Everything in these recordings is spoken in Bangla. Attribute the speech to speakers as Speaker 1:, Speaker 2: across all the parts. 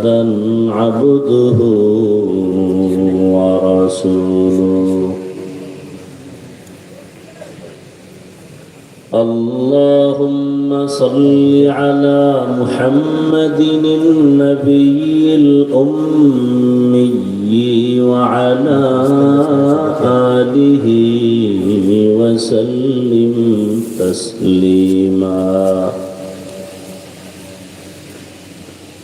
Speaker 1: محمدا عبده ورسوله. اللهم صل على محمد النبي الأمي وعلى آله وسلم تسليما.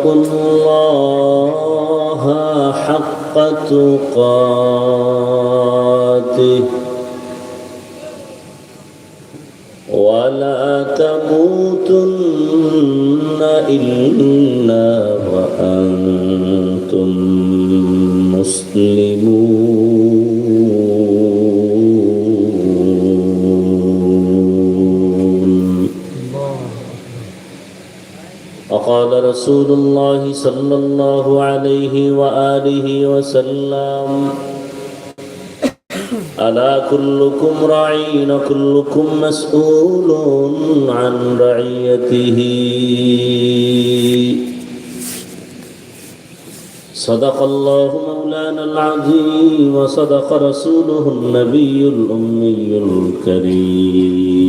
Speaker 1: اتقوا الله حق تقاته. ولا تموتن إلا وأنتم رسول الله صلى الله عليه وآله وسلم ألا كلكم راعين كلكم مسؤول عن رعيته صدق الله مولانا العظيم وصدق رسوله النبي الأمي الكريم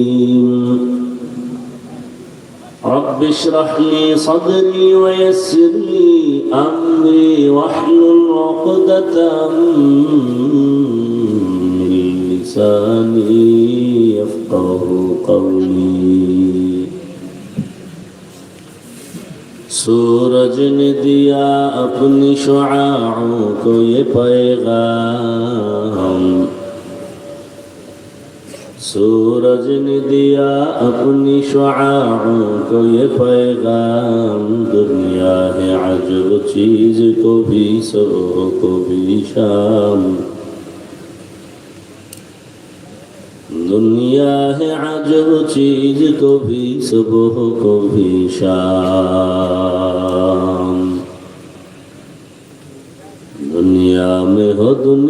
Speaker 1: رب اشرح لي صدري ويسر لي أمري واحلل عقدة من لساني يفقه قولي سورج نے دیا اپنی شعاعوں کو یہ پیغام सूरज ने दिया अपनी शुआओं को ये पैगाम दुनिया है अजब चीज को भी सुबह को भी शाम दुनिया है अजब चीज को भी सुबह को भी शाम दुनिया में हो दुनिया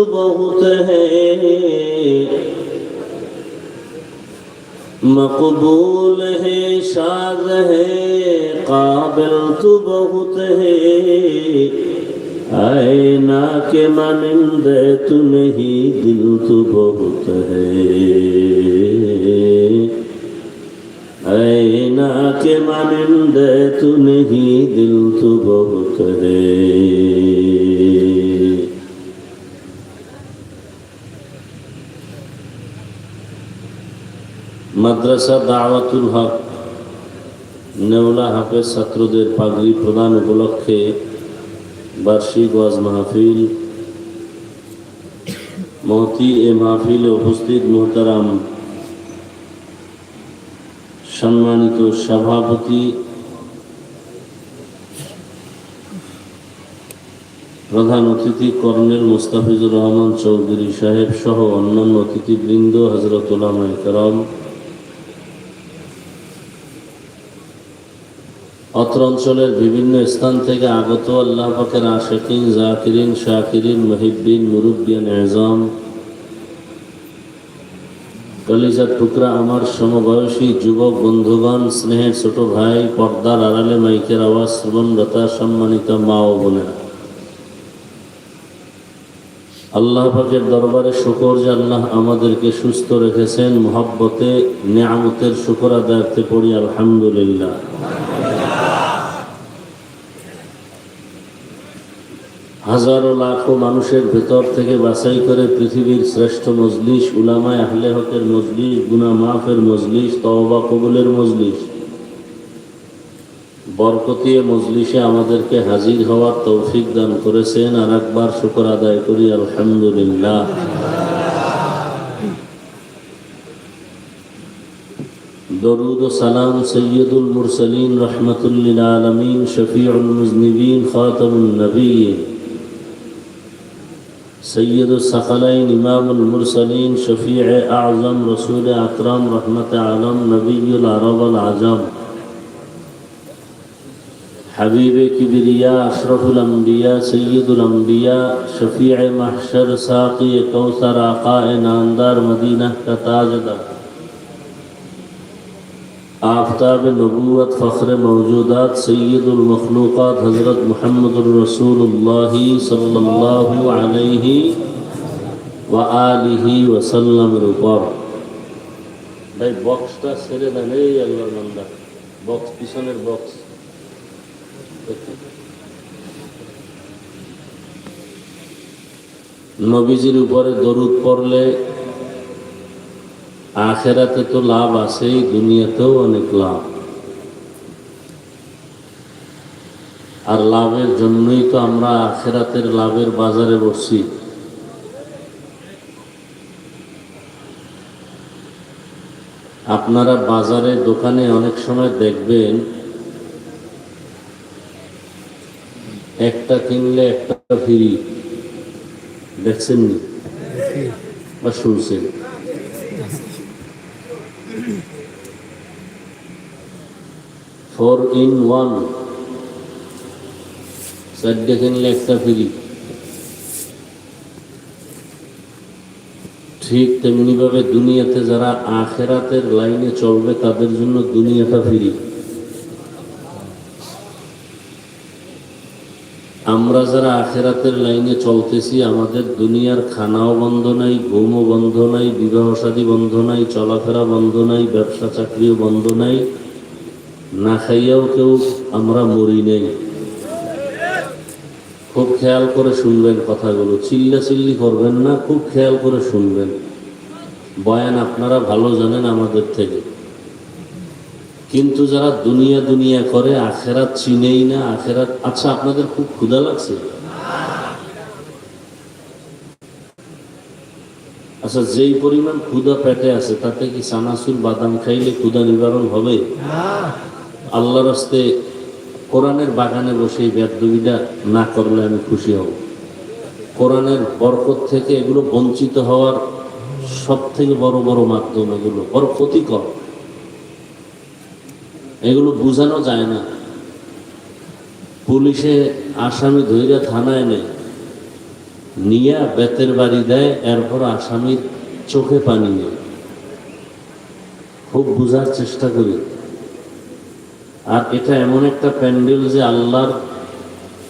Speaker 1: बहुत है मकबूल है शाद है काबिल तो बहुत है आए ना के मानिंदे तू नहीं दिल तो बहुत है आए ना के मानिंदे तू नहीं दिल तो बहुत है মাদ্রাসা দাওয়াতুল হক, নেওলা হাফেজ ছাত্রদের পাগড়ি প্রদান উপলক্ষে বার্ষিক ওয়াজ মাহফিল। মহতি এ মাহফিলে উপস্থিত মোহতারাম সম্মানিত সভাপতি প্রধান অতিথি কর্নেল মুস্তাফিজুর রহমান চৌধুরী সাহেব সহ অন্যান্য অতিথিবৃন্দ হজরত উলামায়ে অত্র অঞ্চলের বিভিন্ন স্থান থেকে আগত আল্লাহ পাকের আশেকিন, জাকিরিন, শাকিরিন মহিবিন মুরুব্বিয়ান, এজম। কলিজার টুকরা আমার সমবয়সী যুবক, বন্ধুগণ, স্নেহের ছোট ভাই, পর্দার আড়ালে মাইকের আওয়াজ শ্রবণরতা সম্মানিত মা ও বোনেরা। আল্লাহ পাকের দরবারে শুকর যে আল্লাহ আমাদেরকে সুস্থ রেখেছেন, মোহাব্বতে, নিয়ামতের শুকর আদায়তে পড়ি, আলহামদুলিল্লাহ। হাজারো লাখো মানুষের ভেতর থেকে বাছাই করে পৃথিবীর শ্রেষ্ঠ মজলিস, উলামায় আহলে হকের মজলিস গুনা মাফের মজলিস, তওবা কবুলের মজলিস। বরকতীয় মজলিসে আমাদেরকে হাজির হওয়ার তৌফিক দান করেছেন আর একবার শুকর আদায় করি, আলহামদুলিল্লাহ। দরুদ ও সালাম সৈয়দুল মুরসলিন রহমতুল্লিল আলমিন, শফিউল মুজনিবিন, খাতামুন নবীন। سید الثقلین إمام المرسلین شفیع أعظم رسول اکرم رحمت عالم نبی العرب العجم حبیب کبریا أشرف الانبیاء سید الانبیاء شفیع محشر ساقی کوثر آقا ناندار مدینہ کا تاجدار آفتاب نبوت فخر موجودات سید المخلوقات حضرت محمد الرسول اللہ صلی اللہ علیہ وآلہ وسلم رکار ভাই বক্সটা ছেড়ে দেন এই আল্লাহর বান্দা বক্স পিছনের বক্স নবীজির উপরে দরুদ পড়লে আখেরাতে তো লাভ আছেই, দুনিয়াতেও অনেক লাভ। আর লাভের জন্যই তো আমরা আখেরাতের লাভের বাজারে বসছি। আপনারা বাজারে, দোকানে অনেক সময় দেখবেন, একটা কিনলে একটা ফ্রি। দেখছেন বা শুনছেন? ফোর ইন ওয়ান কিনলে একটা ফ্রি। ঠিক তেমনিভাবে দুনিয়াতে যারা আখেরাতের লাইনে চলবে, তাদের জন্য দুনিয়াটা ফ্রি। আমরা যারা আখেরাতের লাইনে চলতেছি, আমাদের দুনিয়ার খানাও বন্ধ নাই, ঘুমও বন্ধ নাই, বিবাহ শাদী বন্ধ নাই, চলাফেরা বন্ধ নাই, ব্যবসা চাকরিও বন্ধ নাই, না খাইয়াও কেউ আমরা মরি নেই। খুব খেয়াল করে শুনবেন কথাগুলো। চিল্লা চিল্লি করবেন না, খুব খেয়াল করে শুনবেন। বয়ান আপনারা ভালো জানেন আমাদের থেকে। কিন্তু যারা দুনিয়া দুনিয়া করে, আখেরাত চিনেই না, আখেরাত আচ্ছা আপনাদের খুব ক্ষুধা লাগছে? আচ্ছা যেই পরিমাণ ক্ষুধা পেটে আছে, তাতে কি সানাসুর বাদাম খাইলে ক্ষুধা নিবারণ হবে? আল্লাহ রাস্তে কোরআনের বাগানে বসে এই না করলে আমি খুশি হব। কোরআনের বরকত থেকে এগুলো বঞ্চিত হওয়ার সব থেকে বড় বড় মাধ্যম এগুলো। বড় ক্ষতিকর এগুলো বোঝানো যায় না। পুলিশে আসামি ধৈর্য থানায় নেয়। নিয়ে বেতের বাড়ি দেয়, এরপর আসামির চোখে পানি নেয়। খুব বোঝার চেষ্টা করি। আর এটা এমন একটা প্যান্ডেল যে আল্লাহর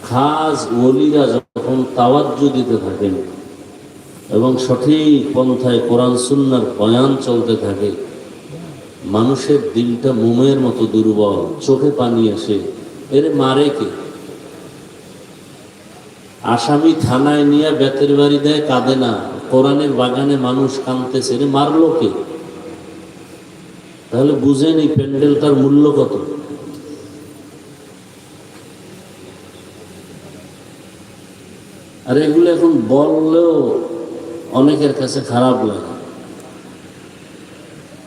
Speaker 1: খাস ওলিরা যখন তাওয়াজ্জ দিতে থাকেন এবং সঠিক পন্থায় কোরআন সুন্নার বয়ান চলতে থাকে মানুষের দিলটা মোমের মতো দুর্বল, চোখে পানি আসে। এর মারে কে? আসামি থানায় নিয়ে বেতের বাড়ি দেয়, কাঁদে না। কোরআনের বাগানে মানুষ কাঁদতেছে। রে মারলো কে? তাহলে বুঝেন এই প্যান্ডেলটার মূল্য কত? আর এগুলো এখন বললেও অনেকের কাছে খারাপ লাগে।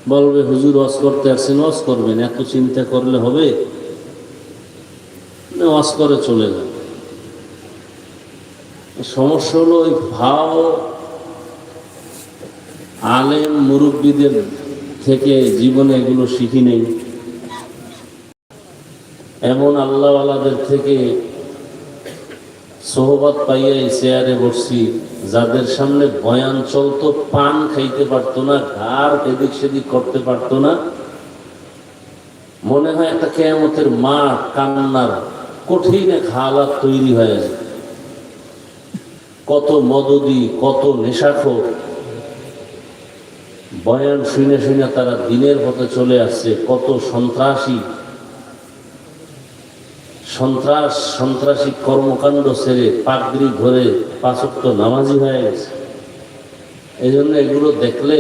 Speaker 1: বলবে, হুজুর, ওয়াজ করতে আসছেন, ওয়াজ করবেন, এত চিন্তা করলে হবে? ওয়াজ করে চলে যাবে। সমস্যা হলো, ওই ভাও আলেম, মুরব্বীদের থেকে জীবনে এগুলো শিখি নেই। এমন আল্লাহওয়ালাদের থেকে সোহবত পাইয়া এই চেয়ারে বসছি। যাদের সামনে বয়ান চলতো, পান খাইতে পারতো না, ঘাড় এদিক সেদিক করতে পারতো না। মনে হয় একটা কেয়ামতের মাঠ, কান্নার কঠিন এক হালাত তৈরি হয়ে যায়। কত মদদি, কত নেশাখোর। বয়ান শুনে শুনে তারা দিনের পথে চলে আসছে। কত সন্ত্রাসী। সন্ত্রাস, সন্ত্রাসী কর্মকাণ্ড ছেড়ে পাগড়ি ধরে পাঁচক্ত নামাজি হয়ে গেছে। এই জন্য এগুলো দেখলে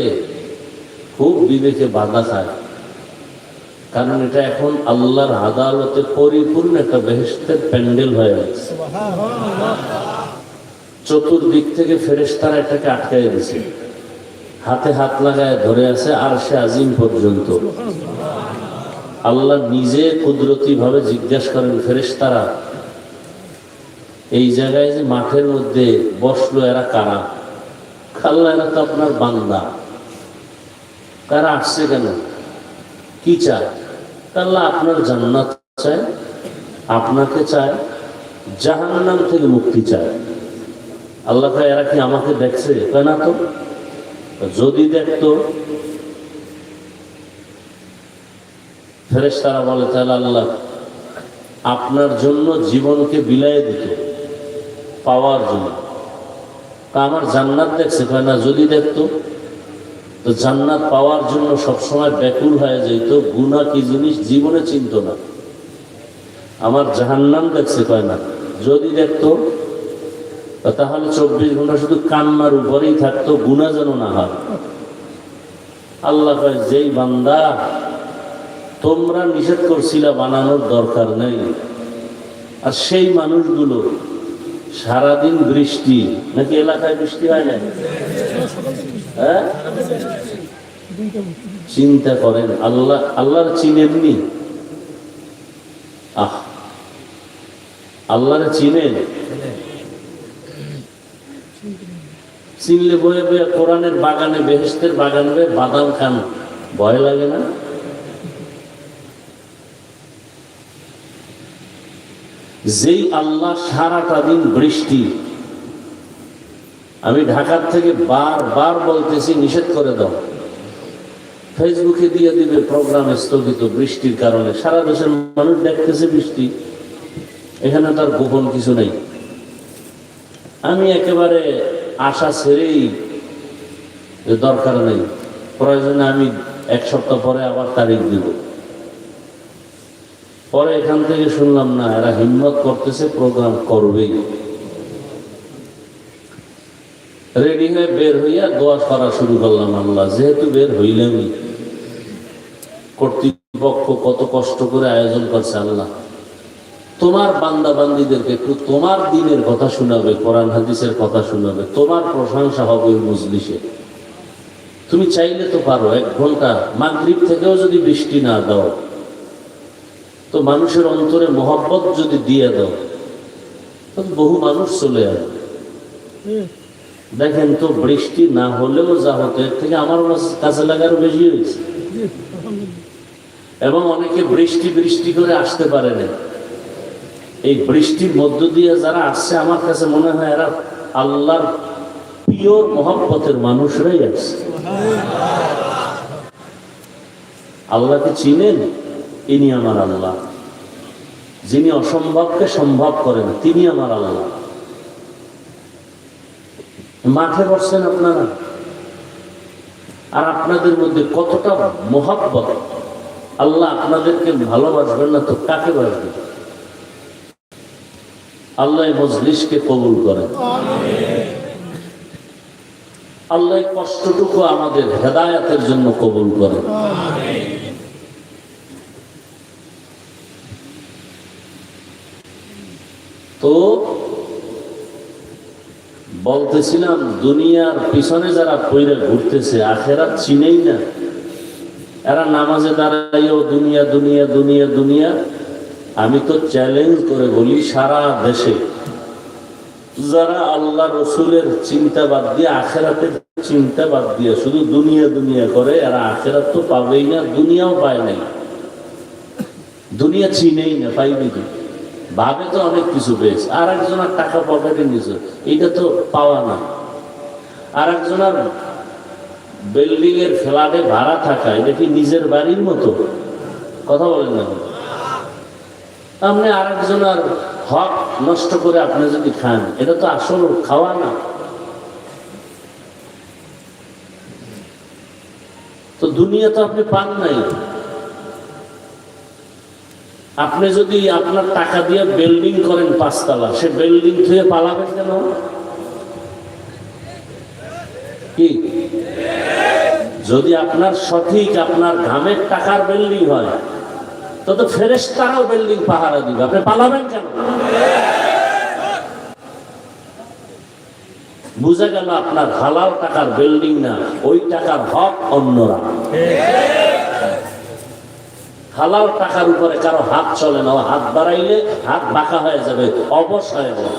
Speaker 1: খুব বিবেকে বাধা খায় কারণ এটা এখন আল্লাহর আদালতে পরিপূর্ণ একটা বেহেস্তের প্যান্ডেল হয়ে গেছে। চতুর্দিক থেকে ফেরেশতারা এটাকে আটকাই দিছে হাতে হাত লাগায় ধরে আছে আর সে আজিম পর্যন্ত। আল্লাহ নিজে কুদরতি ভাবে জিজ্ঞাসা করেন, ফেরেশতারা, এই জায়গায় যে মাঠের মধ্যে বসল এরা কারা? আল্লাহ, এরা তো আপনার বান্দা। তারা আসছে কেন? কি চায়? আল্লাহ আপনার জান্নাত চায়, আপনাকে চায়, জাহান্নাম থেকে মুক্তি চায়। আল্লাহ এরা কি আমাকে দেখছে? কয়, না তো। যদি দেখতো ফেরেশ তারা বলে, তাহলে আল্লাহ আপনার জন্য জীবনকে বিলায় দিত, পাওয়ার জন্য। তা আমার জান্নাত দেখছে, কয়, না, যদি দেখতো, তো জান্নাত পাওয়ার জন্য সবসময় ব্যাকুল হয়ে যেত গুণা কি জিনিস জীবনে চিনত না। আমার জাহান্নাম দেখছে, কয়, না, যদি দেখতো তাহলে চব্বিশ ঘণ্টা শুধু কান্নার উপরেই থাকতো গুণা যেন না হয়। আল্লাহ যেই বান্দা তোমরা নিষেধ করছিলা, বানানোর দরকার নেই। আর সেই মানুষগুলো সারাদিন বৃষ্টি, নাকি এলাকায় বৃষ্টি হয় না হ্যাঁ? চিন্তা করেন, আল্লাহ, আল্লাহর চিনেননি? আহ! আল্লাহরে চিনেন? চিনলে বয়ে বয়ে কোরআনের বাগানে বেহেস্তের বাগানে বাদাম খান। ভয় লাগে না? যেই আল্লাহ সারাটা দিন বৃষ্টি, আমি ঢাকার থেকে বারবার বলতেছি, নিষেধ করে দাও। ফেসবুকে দিয়ে দিবে প্রোগ্রাম স্থগিত বৃষ্টির কারণে। সারা দেশের মানুষ দেখতেছে বৃষ্টি। এখানে তার গোপন কিছু নেই। আমি একেবারে আশা ছেড়েই দরকার নেই। প্রয়োজনে আমি এক সপ্তাহ পরে আবার তারিখ দিব। পরে এখান থেকে শুনলাম, না, এরা হিম্মত করতেছে, প্রোগ্রাম করবেই। রেডি হয়ে বের হইয়া দোয়া করা শুরু করলাম আল্লাহ, যেহেতু বের হইলামই কর্তৃপক্ষ কত কষ্ট করে আয়োজন করছে আল্লাহ। তোমার বান্দা বান্দিদেরকে একটু তোমার দিনের কথা শোনাবে, কোরআন হাদিসের কথা শোনাবে, তোমার প্রশংসা হবে ওই মজলিসে। তুমি চাইলে তো পারো, এক ঘণ্টা মাগরিব থেকেও যদি বৃষ্টি না দাও। তো মানুষের অন্তরে মহব্বত যদি দিয়ে দাও, তখন বহু মানুষ চলে আসবে। দেখেন তো, বৃষ্টি না হলেও যা হতো, এর থেকে আমার কাছে লাগার বেশি হয়েছে। এবং অনেকে বৃষ্টি বৃষ্টি করে আসতে পারে না। এই বৃষ্টির মধ্য দিয়ে যারা আসছে, আমার কাছে মনে হয় এরা আল্লাহর পিওর মহব্বতের মানুষরাই আসছে আল্লাহকে চিনেন? ইনি আমার আল্লাহ। যিনি অসম্ভবকে সম্ভব করেন, তিনি আমার আল্লাহ। মাঠে বসছেন আপনারা? আর আপনাদের মধ্যে কতটা মহাব্বত? আল্লাহ আপনাদেরকে ভালোবাসবেন না তো কাকে বাসবেন আল্লাহ এই মজলিসকে কবুল করেন। আল্লাহ কষ্টটুকু আমাদের হেদায়াতের জন্য কবুল করেন। তো বলতেছিলাম, দুনিয়ার পিছনে যারা পইরে ঘুরতেছে, আখেরাত চিনেই না। এরা নামাজে দাঁড়াইও দুনিয়া দুনিয়া দুনিয়া দুনিয়া। আমি তো চ্যালেঞ্জ করে বলি, সারা দেশে যারা আল্লাহ রসুলের চিন্তা বাদ দিয়ে, আখেরাতের চিন্তা বাদ দিয়ে শুধু দুনিয়া দুনিয়া করে, এরা আখেরাত তো পাবেই না, দুনিয়াও পায় নাই। দুনিয়া চিনেই না, পাইবি ভাবে তো অনেক কিছু পেয়েছে আর একজনের টাকা পকেটে নিয়েছে এটা তো পাওয়া না। আর একজনের বিল্ডিং এর ফ্ল্যাটে ভাড়া থাকা, এটা কি নিজের বাড়ির মতো? কথা বলেন না আপনি আর একজনের হক নষ্ট করে আপনি যদি খান, এটা তো আসল খাওয়া না। তো দুনিয়া তো আপনি পান নাই। আপনি যদি আপনার টাকা দিয়ে বিল্ডিং করেন পাঁচতলা, সে বিল্ডিং থেকে পালাবেন কেন? কি? যদি আপনার সঠিক আপনার ঘামের টাকার বিল্ডিং হয়, তো তো ফেরেস তারাও বিল্ডিং পাহারা দিবে। আপনি পালাবেন কেন? বুঝা গেল আপনার হালাল টাকার বিল্ডিং না, ওই টাকার হক অন্যরা। হালাল টাকার উপরে কারও হাত চলে না হাত বাড়াইলে হাত বাঁকা হয়ে যাবে, অবশ হয়ে যাবে।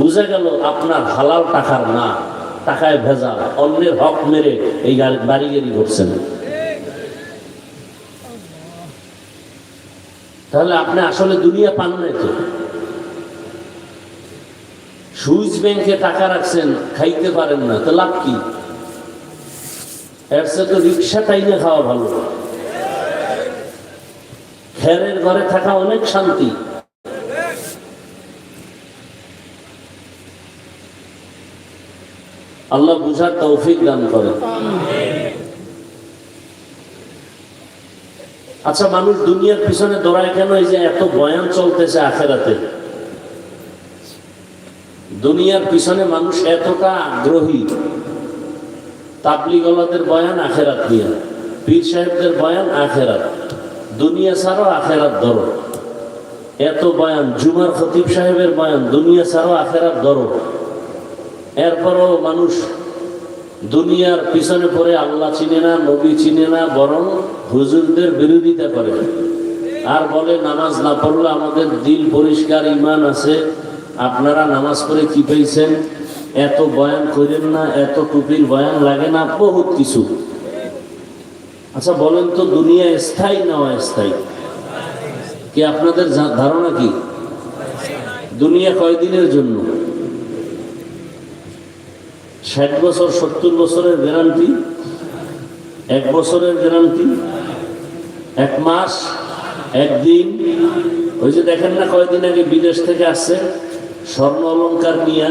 Speaker 1: বুঝে গেল আপনার হালাল টাকার না, টাকায় ভেজা অন্যের হক মেরে এই বাড়ি গাড়ি করছেন। তাহলে আপনি আসলে দুনিয়া পান নাই তো? সুইচ ব্যাংকে টাকা রাখছেন, খাইতে পারেন না, তো লাভ কি? এর চেয়ে রিক্সা টাইনে খাওয়া ভালো। খেরের ঘরে থাকা অনেক শান্তি। আল্লাহ বুঝার তৌফিক দান করে আচ্ছা মানুষ দুনিয়ার পিছনে দৌড়ায় কেন? এই যে এত বয়ান চলতেছে আখেরাতে। দুনিয়ার পিছনে মানুষ এতটা আগ্রহী। তাবলিগলাদের বয়ান আখেরাত নিয়ে পীর সাহেবদের বয়ান আখেরাত। দুনিয়া ছাড়াও আখেরাত ধরো। এত বয়ান, জুমার খতিব সাহেবের বয়ান, দুনিয়া ছাড়াও আখেরাত ধরো। এরপরও মানুষ দুনিয়ার পিছনে পড়ে আল্লাহ চিনে না, নবী চিনে না, বরং হুজুরদের বিরোধিতা করে। আর বলে, নামাজ না পড়লে আমাদের দিল পরিষ্কার ইমান আছে। আপনারা নামাজ পড়ে কি পেয়েছেন? এত বয়ান করেন না, এত টুপির বয়ান লাগে না, বহুত কিছু। আচ্ছা বলেন তো, দুনিয়া স্থায়ী না অস্থায়ী? কি আপনাদের ধারণা কি? দুনিয়া কয়দিনের জন্য? ষাট বছর, সত্তর বছরের গ্যারান্টি? এক বছরের গ্যারান্টি? এক মাস? একদিন ওই যে দেখেন না, কয়দিন আগে বিদেশ থেকে আসছে স্বর্ণ অলঙ্কার নিয়ে?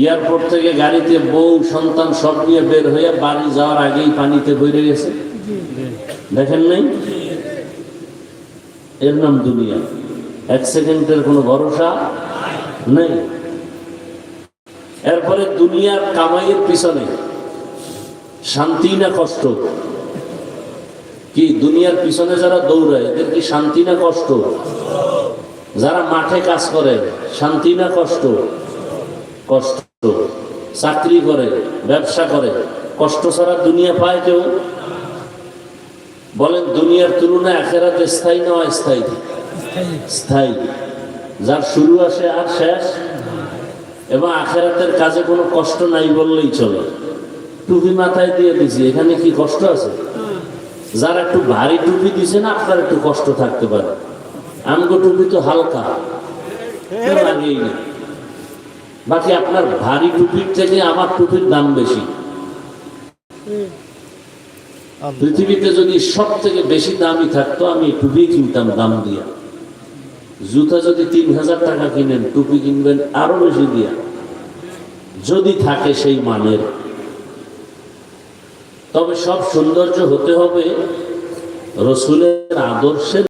Speaker 1: এয়ারপোর্ট থেকে গাড়িতে বউ, সন্তান সব নিয়ে বের হয়ে বাড়ি যাওয়ার আগেই পানিতে বইরে গেছে। দেখেন নাই? এর নাম দুনিয়া। এক সেকেন্ডের কোনো ভরসা নেই। এরপরে দুনিয়ার কামাইয়ের পিছনে শান্তি না কষ্ট? কি, দুনিয়ার পিছনে যারা দৌড়ায়, এদের কি শান্তি না কষ্ট? যারা মাঠে কাজ করে, শান্তি না কষ্ট? কষ্ট। চাকরি করে, ব্যবসা করে। কষ্ট ছাড়া দুনিয়া পায় কেউ? বলেন, দুনিয়ার তুলনায় আখেরাত স্থায়ী না অস্থায়ী? স্থায়ী। যার শুরু আসে আর শেষ? এবং আখেরাতের কাজে কোনো কষ্ট নাই বললেই চলে। টুপি মাথায় দিয়ে দিছি, এখানে কি কষ্ট আছে? যারা একটু ভারী টুপি দিছে না, আপনার একটু কষ্ট থাকতে পারে। আমগো টুপি তো হালকা। লাগেই না বাকি আপনার ভারী টুপির থেকে আমার টুপির দাম বেশি। পৃথিবীতে যদি সব থেকে বেশি দামি থাকতো আমি টুপি কিনতাম দাম দিয়া। জুতা যদি তিন হাজার টাকা কিনেন টুপি কিনবেন আরও বেশি দিয়া। যদি থাকে সেই মানের। তবে সব সৌন্দর্য হতে হবে রসুলের আদর্শের